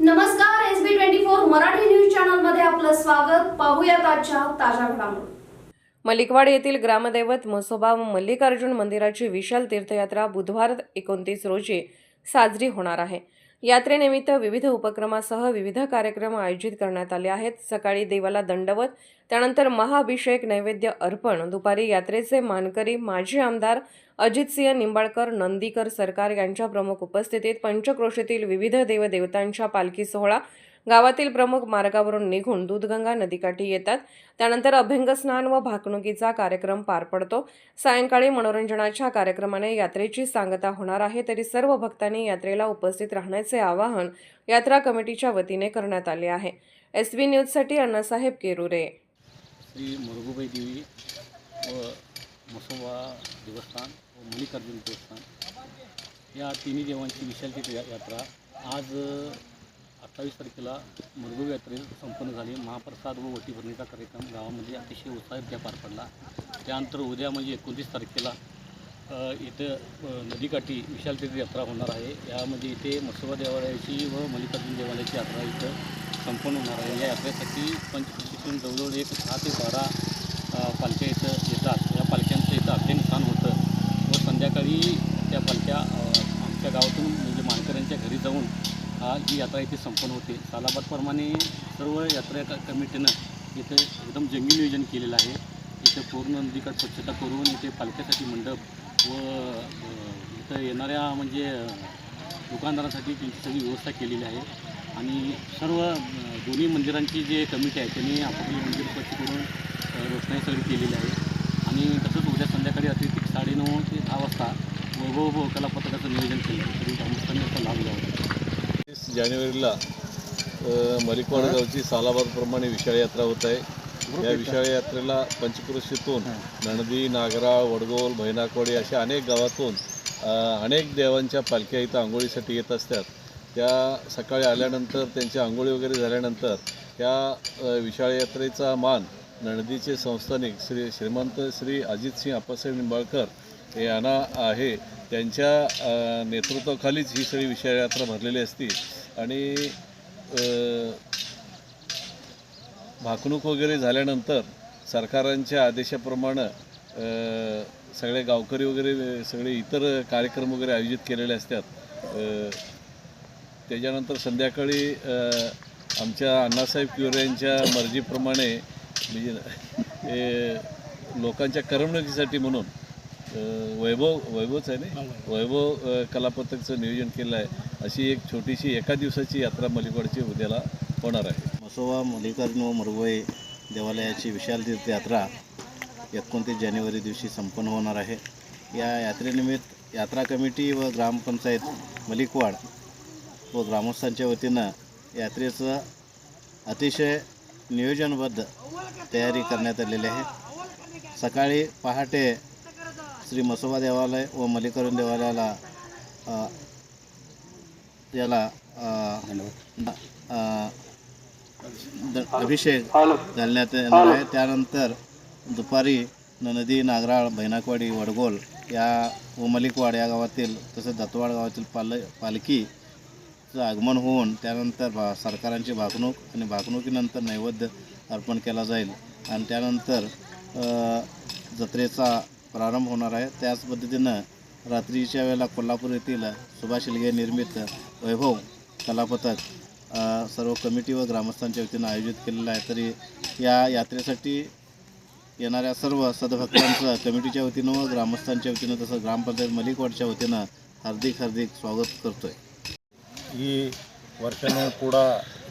नमस्कार S B twenty four Marathi news चॅनलमध्ये आपलं स्वागत. पाहूयात आजच्या ताज्या घडामोडी. मलिकवाड येथील ग्रामदैवत मसोबा मल्लिकार्जुन मंदिराची विशाल तीर्थयात्रा बुधवार एकोणतीस रोजी साजरी होणार आहे. यात्रेनिमित्त विविध उपक्रमासह विविध कार्यक्रम आयोजित करण्यात आले आहेत. सकाळी देवाला दंडवत त्यानंतर महाअभिषेक नैवेद्य अर्पण दुपारी यात्रेचे मानकरी माजी आमदार अजितसिंह निंबाळकर नंदीकर सरकार यांच्या प्रमुख उपस्थितीत पंचक्रोशीतील विविध देवदेवतांच्या पालखी सोहळा गावातील प्रमुख मार्गावरून निघून दूधगंगा नदीकाठी येतात. त्यानंतर अभ्यंग स्नान व भाकणुकीचा कार्यक्रम पार पडतो. सायंकाळी मनोरंजनाच्या कार्यक्रमाने यात्रेची सांगता होणार आहे. तरी सर्व भक्तांनी यात्रेला उपस्थित राहण्याचे आवाहन यात्रा कमिटीच्या वतीने करण्यात आले आहे. एस बी न्यूजसाठी अण्णासाहेब केरुरे. श्री मुरगुबाई देवी व मसोबा देवस्थान व मल्लिकार्जुन देवस्थान या तिन्ही देवांची विशाल यात्रा आज अठ्ठावीस तारखेला मुरगुबी यात्रेत संपन्न झाली. महाप्रसाद व वटीभरणीचा कार्यक्रम गावामध्ये अतिशय उत्साहरित्या पार पडला. त्यानंतर उद्या म्हणजे एकोणतीस तारखेला इथं नदीकाठी विशाल तीर्थ यात्रा होणार आहे. यामध्ये इथे मसोबा देवालयाची व मल्लिकार्जुन देवालयाची यात्रा इथं संपन्न होणार आहे. या यात्रेसाठी पंचकृषीतून जवळजवळ एक सहा ते बारा पालख्या इथं येतात. या पालख्यांचं इथं अभ्यंग स्थान होतं व संध्याकाळी त्या पालख्या अ, आमच्या गावातून म्हणजे मानकऱ्यांच्या घरी जाऊन हा जी यात्रा इथे संपन्न होते सालाबादप्रमाणे सर्व यात्रा कमिटीनं इथे एकदम जंगी नियोजन केलेलं आहे. इथे पूर्ण नदीकाठ स्वच्छता करून इथे पालख्यासाठी मंडप व इथं येणाऱ्या म्हणजे दुकानदारासाठी त्यांची सगळी व्यवस्था केलेली आहे. आणि सर्व दोन्ही मंदिरांची जे कमिटी आहे त्यांनी आपापली मंदिर स्वच्छ करून रोषणाई सगळी केलेली आहे. आणि तसंच उद्या संध्याकाळी अतिरिक्त साडेनऊ ते दहा वाजता वैभव कलापत्राचं नियोजन केलं आहे. तरी ग्रामस्थांनी याचा लाभ घ्यावा. जानेवारीला मलिकवाड गावची सालाबादप्रमाणे विशाळ यात्रा होत आहे. या विशाळ यात्रेला पंचक्रोशीतून नणदी नागराळ वडगोल भैनाकवाडी अशा अनेक गावातून अनेक देवांच्या पालख्या इथं आंघोळीसाठी येत असतात. त्या सकाळी आल्यानंतर त्यांच्या आंघोळी वगैरे झाल्यानंतर त्या अ, विशाळ यात्रेचा मान नणदीचे संस्थानिक श्री श्रीमंत श्री अजितसिंह अप्पासाहेब निंबाळकर यांना आहे. त्यांच्या नेतृत्वाखालीच ही सगळी विशाळ यात्रा भरलेली असती. आणि भाकणूक वगैरे झाल्यानंतर सरकारांच्या आदेशाप्रमाणे सगळे गावकरी वगैरे सगळे इतर कार्यक्रम वगैरे आयोजित केलेले असतात. त्याच्यानंतर संध्याकाळी आमच्या अण्णासाहेब किवरे यांच्या मर्जीप्रमाणे म्हणजे लोकांच्या करमणुकीसाठी म्हणून वैभव वैभवच आहे ना? वैभव. कलापथकचं नियोजन केलं आहे. अशी एक छोटीशी एका दिवसाची यात्रा मलिकवाडची उद्याला होणार आहे. मसोबा मल्लिकार्जुन व मुरगुई देवालयाची विशाल तीर्थयात्रा एकोणतीस जानेवारी दिवशी संपन्न होणार आहे. या यात्रेनिमित्त यात्रा कमिटी व ग्रामपंचायत मलिकवाड व ग्रामस्थांच्या वतीनं यात्रेचं अतिशय नियोजनबद्ध तयारी करण्यात आलेली आहे. सकाळी पहाटे श्री मसोबा देवालय व मल्लिकार्जुन देवालयाला याला अभिषेक घालण्यात येणार आहे. त्यानंतर दुपारी नदी नागराळ बैनाकवाडी वडगोल या व मलिकवाड या गावातील तसेच दत्तवाड गावातील पाल पालखीचं आगमन होऊन त्यानंतर भा सरकारांची भाकणूक आणि भाकणुकीनंतर नैवेद्य अर्पण केला जाईल. आणि त्यानंतर अ, जत्रेचा प्रारंभ होणार आहे. त्याच पद्धतीनं रात्रीच्या वेळेला कोल्हापूर येथील सुभाष शिलगे निर्मित वैभव कलापथक अ, सर्व कमिटी व ग्रामस्थांच्या वतीनं आयोजित केलेलं आहे तरी या यात्रेसाठी येणाऱ्या सर्व सदभक्तांचं कमिटीच्या वतीनं व ग्रामस्थांच्या वतीनं तसं ग्रामपंचायत मलिकवाडच्या वतीनं हार्दिक हार्दिक स्वागत करतो आहे ಈ ವರ್ಷವೂ ಕೂಡ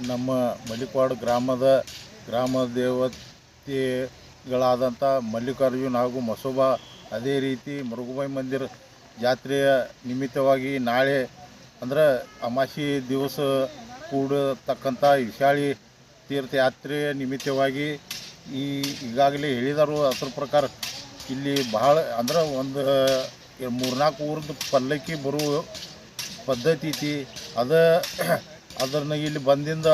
ನಮ್ಮ ಮಲ್ಲಿಕವಾಡ ಗ್ರಾಮದ ಗ್ರಾಮ ದೇವತೆಗಳಾದಂಥ ಮಲ್ಲಿಕಾರ್ಜುನ್ ಹಾಗೂ ಮಸೋಬಾ ಅದೇ ರೀತಿ ಮುರುಗುಬಾಯಿ ಮಂದಿರ ಜಾತ್ರೆಯ ನಿಮಿತ್ತವಾಗಿ ನಾಳೆ ಅಂದ್ರೆ ಅಮಾಸಿ ದಿವಸ ಕೂಡತಕ್ಕಂಥ ವಿಶಾಳಿ ತೀರ್ಥಯಾತ್ರೆಯ ನಿಮಿತ್ತವಾಗಿ ಈ ಈಗಾಗಲೇ ಹೇಳಿದರು ಅದ್ರ ಪ್ರಕಾರ ಇಲ್ಲಿ ಬಹಳ ಅಂದ್ರೆ ಒಂದು ಮೂರ್ನಾಲ್ಕು ಊರದ್ದು ಪಲ್ಲಕ್ಕಿ ಬರುವ ಪದ್ಧತಿ ಐತಿ. ಅದ ಅದನ್ನು ಇಲ್ಲಿ ಬಂದಿಂದ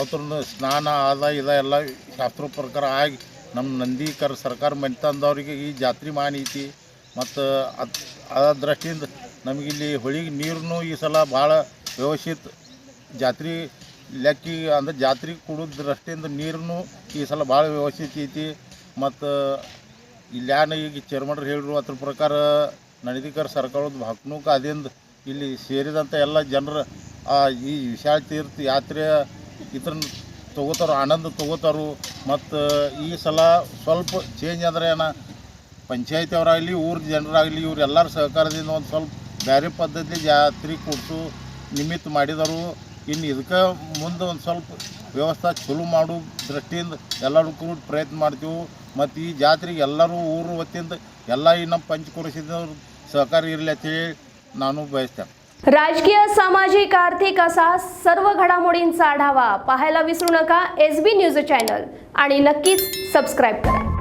ಅವ್ರನ್ನ ಸ್ನಾನ, ಆದ, ಇದ ಎಲ್ಲ ಶಾಸ್ತ್ರ ಪ್ರಕಾರ ಆಗಿ ನಮ್ಮ ನಂದೀಕರ ಸರ್ಕಾರ ಮನೆತಂದವ್ರಿಗೆ ಈ ಜಾತ್ರೆ ಮಾನ ಐತಿ. ಮತ್ತು ಅದು ಆ ದೃಷ್ಟಿಯಿಂದ ನಮಗಿಲ್ಲಿ ಹೊಳಿಗೆ ನೀರನ್ನು ಈ ಸಲ ಭಾಳ ವ್ಯವಸ್ಥಿತ. ಜಾತ್ರೆ ಲೆಕ್ಕಿ ಅಂದ್ರೆ ಜಾತ್ರೆ ಕೊಡೋದ್ರಷ್ಟಿಂದ ನೀರನ್ನು ಈ ಸಲ ಭಾಳ ವ್ಯವಸ್ಥಿತ ಐತಿ. ಮತ್ತು ಇಲ್ಲಿ ಯಾನ ಈಗ ಚೇರ್ಮನ್ರು ಹೇಳಿರು ಅದ್ರ ಪ್ರಕಾರ ನಡೆದಿಕರ್ ಸರ್ಕಾರದ ಹಕ್ಕನೂಕ ಅದಿಂದ ಇಲ್ಲಿ ಸೇರಿದಂಥ ಎಲ್ಲ ಜನರು ಈ ವಿಶಾಲ ತೀರ್ಥ ಯಾತ್ರೆ ಇದನ್ನ ತೊಗೋತಾರ, ಆನಂದ ತೊಗೋತಾರು, ಮತ್ತು ಈ ಸಲ ಸ್ವಲ್ಪ ಚೇಂಜ್ ಅಂದ್ರೆ ಏನ ಪಂಚಾಯತಿ ಅವರಾಗಲಿ ಊರ ಜನರಾಗಲಿ ಇವರೆಲ್ಲರ ಸಹಕಾರದಿಂದ ಒಂದು ಸ್ವಲ್ಪ ಬೇರೆ ಪದ್ಧತಿ ಜಾತ್ರೆ ಕೊಡಿಸು ನಿಮಿತ್ತ ಮಾಡಿದರು ಇನ್ನು ಇದಕ್ಕೆ ಮುಂದೆ ಒಂದು ಸ್ವಲ್ಪ ವ್ಯವಸ್ಥೆ ಚಲೋ ಮಾಡೋ ದೃಷ್ಟಿಯಿಂದ ಎಲ್ಲರೂ ಕೂಡ ಪ್ರಯತ್ನ ಮಾಡ್ತೀವಿ ಮತ್ತು ಈ ಜಾತ್ರೆಗೆ ಎಲ್ಲರೂ ಊರು ವತಿಯಿಂದ ಎಲ್ಲ ಈ ನಮ್ಮ ಪಂಚಕುರುಷಿದವ್ರು ಸಹಕಾರ ಇರಲಿ ಅಂತೇಳಿ ನಾನು ಬಯಸ್ತೇನೆ राजकीय सामाजिक आर्थिक असा सर्व घडामोडींचा आढावा पाहायला विसरू नका एस बी न्यूज चॅनल आणि नक्कीच सबस्क्राईब करा